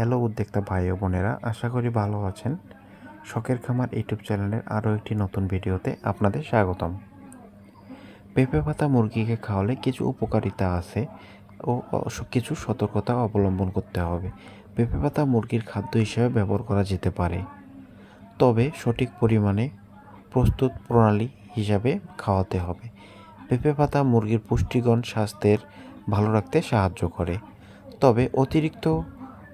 Hello উদ্যোক্তা ভাই ও বোনেরা, আশা করি ভালো আছেন। শখের খামার ইউটিউব চ্যানেলের আরও একটি নতুন ভিডিওতে আপনাদের স্বাগতম। পেঁপে পাতা মুরগিকে খাওয়ালে কিছু উপকারিতা আছে ও কিছু সতর্কতা অবলম্বন করতে হবে। পেঁপে পাতা মুরগির খাদ্য হিসেবে ব্যবহার করা যেতে পারে। তবে সঠিক পরিমাণে প্রস্তুত প্রণালী হিসাবে খাওয়াতে হবে। পেঁপে পাতা মুরগির পুষ্টিগণ, স্বাস্থ্যের ভালো রাখতে সাহায্য করে। তবে অতিরিক্ত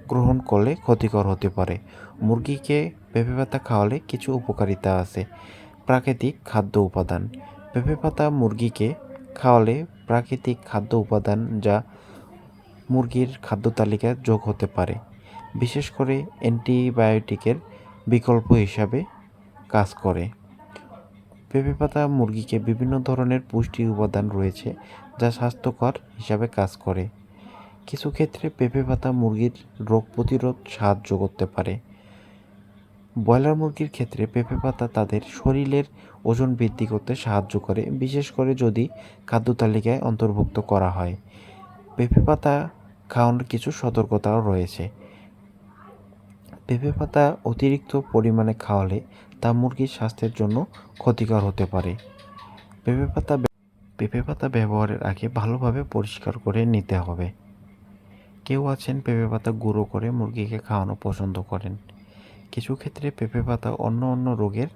গ্রহণ করলে ক্ষতিকর হতে পারে। মুরগিকে পেঁপে পাতা খাওয়ালে কিছু উপকারিতা আছে। প্রাকৃতিক খাদ্য উপাদান। পেঁপে পাতা মুরগিকে খাওয়ালে প্রাকৃতিক খাদ্য উপাদান যা মুরগির খাদ্য তালিকায় যোগ হতে পারে। বিশেষ করে অ্যান্টিবায়োটিকের বিকল্প হিসাবে কাজ করে। পেঁপে পাতা মুরগিকে বিভিন্ন ধরনের পুষ্টি উপাদান রয়েছে যা স্বাস্থ্যকর হিসাবে কাজ করে। কিছু ক্ষেত্রে পেঁপে পাতা মুরগির রোগ প্রতিরোধ সাহায্য করতে পারে। ব্রয়লার মুরগির ক্ষেত্রে পেঁপে পাতা তাদের শরীরের ওজন বৃদ্ধি করতে সাহায্য করে, বিশেষ করে যদি খাদ্য তালিকায় অন্তর্ভুক্ত করা হয়। পেঁপে পাতা খাওয়ানোর কিছু সতর্কতাও রয়েছে। পেঁপে পাতা অতিরিক্ত পরিমাণে খাওয়ালে তা মুরগির স্বাস্থ্যের জন্য ক্ষতিকর হতে পারে। পেঁপে পাতা পেঁপে পাতা ব্যবহারের আগে ভালোভাবে পরিষ্কার করে নিতে হবে। কেউ আছেন পেঁপে পাতা গুঁড়ো করে মুরগিকে খাওয়ানো পছন্দ করেন। কিছু ক্ষেত্রে পেঁপে পাতা অন্য অন্য রোগের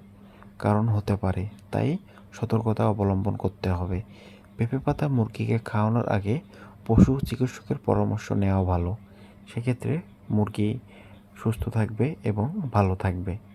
কারণ হতে পারে, তাই সতর্কতা অবলম্বন করতে হবে। পেঁপে পাতা মুরগিকে খাওয়ানোর আগে পশু চিকিৎসকের পরামর্শ নেওয়া ভালো। সেক্ষেত্রে মুরগি সুস্থ থাকবে এবং ভালো থাকবে।